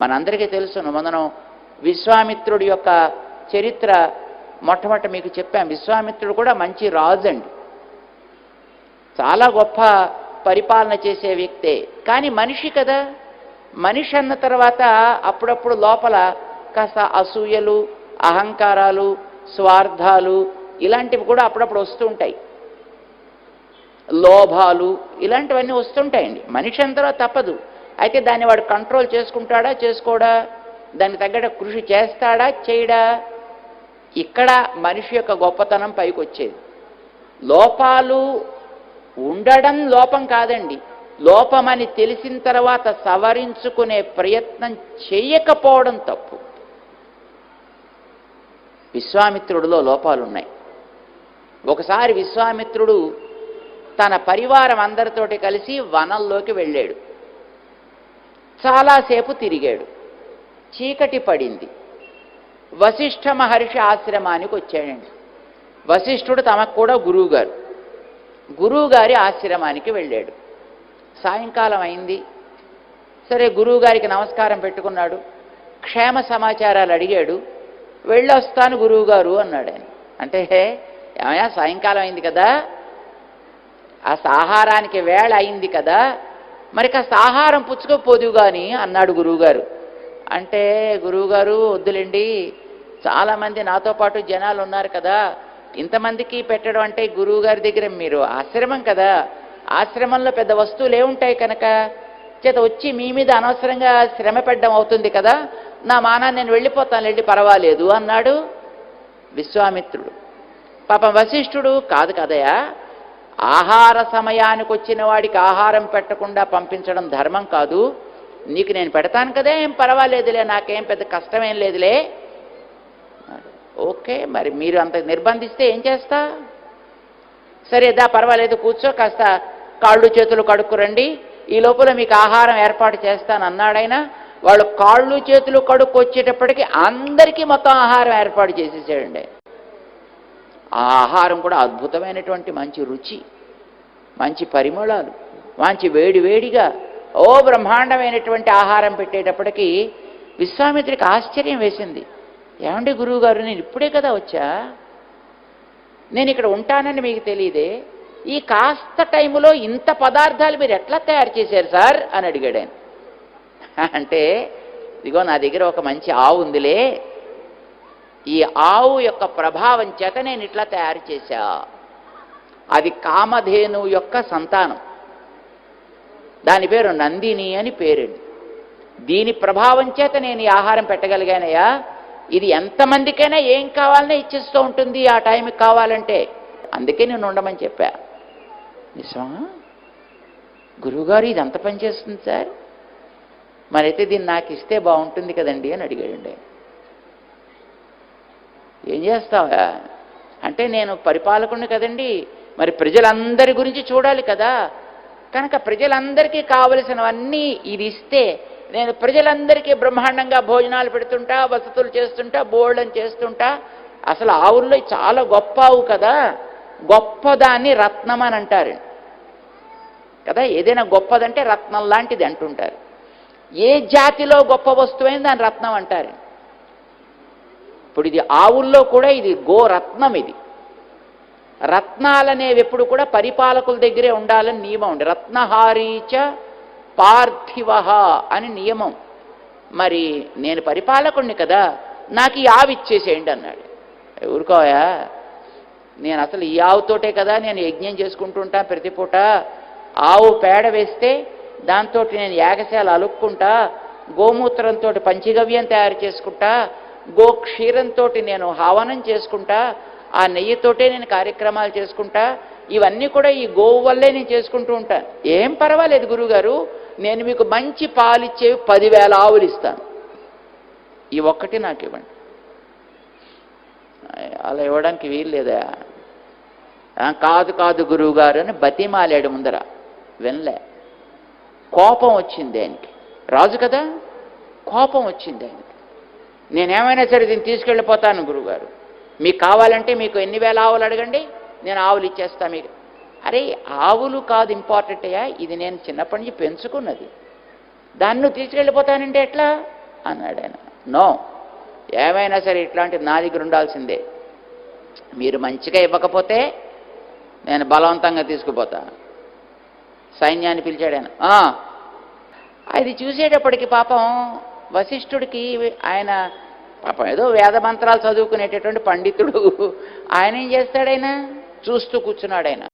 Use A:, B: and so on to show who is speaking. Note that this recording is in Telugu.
A: మనందరికీ తెలుసును మనం విశ్వామిత్రుడి యొక్క చరిత్ర మొట్టమొదటి మీకు చెప్పాం. విశ్వామిత్రుడు కూడా మంచి రాజు అండి చాలా గొప్ప పరిపాలన చేసే వ్యక్తే. కానీ మనిషి కదా. మనిషి అన్న తర్వాత అప్పుడప్పుడు లోపల కాస్త అసూయలు అహంకారాలు స్వార్థాలు ఇలాంటివి కూడా అప్పుడప్పుడు వస్తుంటాయి లోభాలు ఇలాంటివన్నీ వస్తుంటాయండి మనిషి అంతలో తప్పదు. అయితే దాన్ని వాడు కంట్రోల్ చేసుకుంటాడా చేసుకోడా? దానికి తగ్గట కృషి చేస్తాడా చేయడా? ఇక్కడ మనిషి యొక్క గొప్పతనం పైకి వచ్చేది లోపాలు ఉండడం లోపం కాదండి. లోపమని తెలిసిన తర్వాత సవరించుకునే ప్రయత్నం చేయకపోవడం తప్పు. విశ్వామిత్రుడిలో లోపాలున్నాయి. ఒకసారి విశ్వామిత్రుడు తన పరివారం అందరితోటి కలిసి వనంలోకి వెళ్ళాడు. చాలాసేపు తిరిగాడు. చీకటి పడింది. వశిష్ఠ మహర్షి ఆశ్రమానికి వచ్చాడండి. వశిష్ఠుడు తమకు కూడా గురువుగారు. గురువుగారి ఆశ్రమానికి వెళ్ళాడు. సాయంకాలం అయింది. సరే గురువుగారికి నమస్కారం పెట్టుకున్నాడు. క్షేమ సమాచారాలు అడిగాడు. వెళ్ళొస్తాను గురువుగారు అన్నాడు ఆయన. అంటే ఏమయ్యా సాయంకాలం అయింది కదా. ఆ ఆహారానికి వేళ అయింది కదా. మరి కాస్త ఆహారం పుచ్చుకోపోదు కానీ అన్నాడు గురువుగారు. అంటే గురువుగారు వద్దులేండి చాలామంది నాతో పాటు జనాలు ఉన్నారు కదా ఇంతమందికి పెట్టడం అంటే గురువుగారి దగ్గర మీరు ఆశ్రమం కదా ఆశ్రమంలో పెద్ద వస్తువులు ఏముంటాయి కనుక చేత వచ్చి మీ మీద అనవసరంగా శ్రమ పెట్టడం అవుతుంది కదా నా మానా నేను వెళ్ళిపోతాను వెళ్ళి పర్వాలేదు అన్నాడు విశ్వామిత్రుడు. పాపం వశిష్ఠుడు కాదు కదయా ఆహార సమయానికి వచ్చిన వాడికి ఆహారం పెట్టకుండా పంపించడం ధర్మం కాదు. నీకు నేను పెడతాను కదా ఏం పర్వాలేదులే నాకేం పెద్ద కష్టమేం లేదులే. ఓకే మరి మీరు అంత నిర్బంధిస్తే ఏం చేస్తా? సరే దా పర్వాలేదు కూర్చో కాస్త కాళ్ళు చేతులు కడుక్కురండి ఈ లోపల మీకు ఆహారం ఏర్పాటు చేస్తాను అన్నాడైనా వాళ్ళు కాళ్ళు చేతులు కడుక్కొచ్చేటప్పటికీ అందరికీ మొత్తం ఆహారం ఏర్పాటు చేసేసాడండి ఆ ఆహారం కూడా అద్భుతమైనటువంటి మంచి రుచి. మంచి పరిమళాలు మంచి వేడివేడిగా ఓ బ్రహ్మాండమైనటువంటి ఆహారం పెట్టేటప్పటికీ విశ్వామిత్రికి ఆశ్చర్యం వేసింది. ఏమండి గురువుగారు నేను ఇప్పుడే కదా వచ్చా? నేను ఇక్కడ ఉంటానని మీకు తెలియదే. ఈ కాస్త టైములో ఇంత పదార్థాలు మీరు ఎట్లా తయారు చేశారు సార్? అని అడిగాడు ఆయన. అంటే ఇదిగో నా దగ్గర ఒక మంచి ఆవు ఉందిలే. ఈ ఆవు యొక్క ప్రభావం చేత నేను ఇట్లా తయారు చేశా. అది కామధేను యొక్క సంతానం. దాని పేరు నందిని అని పేరండి. దీని ప్రభావం చేత నేను ఈ ఆహారం పెట్టగలిగానయ్యా. ఇది ఎంతమందికైనా ఏం కావాలన్నా ఇచ్చేస్తూ ఉంటుంది ఆ టైంకి కావాలంటే. అందుకే నేను ఉండమని చెప్పా. నిజమా? గురువుగారు ఇది ఎంత పని చేస్తుంది సార్? మరైతే దీన్ని నాకు ఇస్తే బాగుంటుంది కదండి అని అడిగాడండి ఏం చేస్తావా? అంటే నేను పరిపాలకుడిని కదండి. మరి ప్రజలందరి గురించి చూడాలి కదా. కనుక ప్రజలందరికీ కావలసినవన్నీ ఇది ఇస్తే నేను ప్రజలందరికీ బ్రహ్మాండంగా భోజనాలు పెడుతుంటా వసతులు చేస్తుంటా బోల్డని చేస్తుంటా. అసలు ఆవుల్లో చాలా గొప్ప ఆవు కదా. గొప్పదాన్ని రత్నం అని అంటారు. కదా ఏదైనా గొప్పదంటే రత్నం లాంటిది అంటుంటారు. ఏ జాతిలో గొప్ప వస్తువైన దాని రత్నం అంటారు. ఇప్పుడు ఇది ఆవుల్లో కూడా ఇది గోరత్నం ఇది. రత్నాలనేవి ఎప్పుడు కూడా పరిపాలకుల దగ్గరే ఉండాలని నియమం ఉంది. రత్నహారీచ పార్థివ అని నియమం. మరి నేను పరిపాలకుడిని కదా నాకు ఈ ఆవి ఇచ్చేసేయండి అన్నాడు. ఊరుకోయా? నేను అసలు ఈ ఆవుతోటే కదా నేను యజ్ఞం చేసుకుంటుంటా ప్రతి పూట. ఆవు పేడ వేస్తే దాంతో నేను యాగశాల అలుక్కుంటా గోమూత్రంతో పంచగవ్యం తయారు చేసుకుంటా గోక్షీరంతో నేను హవనం చేసుకుంటా ఆ నెయ్యితోటే నేను కార్యక్రమాలు చేసుకుంటా. ఇవన్నీ కూడా ఈ గోవు వల్లే నేను చేసుకుంటూ ఉంటాను ఏం పర్వాలేదు గురుగారు నేను మీకు మంచి పాలిచ్చేవి పదివేల ఆవులు ఇస్తాను. ఈ ఒక్కటి నాకు ఇవ్వండి. అలా ఇవ్వడానికి వీలు లేదా? కాదు కాదు గురువుగారు అని బతిమాలాడు ముందర. వినలే. కోపం వచ్చింది ఆయనకి. రాజు కదా? కోపం వచ్చింది ఆయనకి. నేనేమైనా సరే దీన్ని తీసుకెళ్ళిపోతాను గురువుగారు. మీకు కావాలంటే మీకు ఎన్ని వేల ఆవులు అడగండి నేను ఆవులు ఇచ్చేస్తా మీకు. అరే ఆవులు కాదు ఇంపార్టెంట్ అయ్యా ఇది నేను చిన్నప్పటి నుంచి పెంచుకున్నది. దాన్ని నువ్వు తీసుకెళ్ళిపోతానంటే ఎట్లా? అన్నాడు ఆయన. నో ఏమైనా సరే ఇట్లాంటి నా దగ్గర ఉండాల్సిందే. మీరు మంచిగా ఇవ్వకపోతే నేను బలవంతంగా తీసుకుపోతా. సైన్యాన్ని పిలిచాడు ఆయన. అది చూసేటప్పటికి పాపం వశిష్ఠుడికి ఆయన పాపం ఏదో వేద మంత్రాలు చదువుకునేటటువంటి పండితుడు. ఆయన ఏం చేస్తాడైనా చూస్తూ కూర్చున్నాడు ఆయన.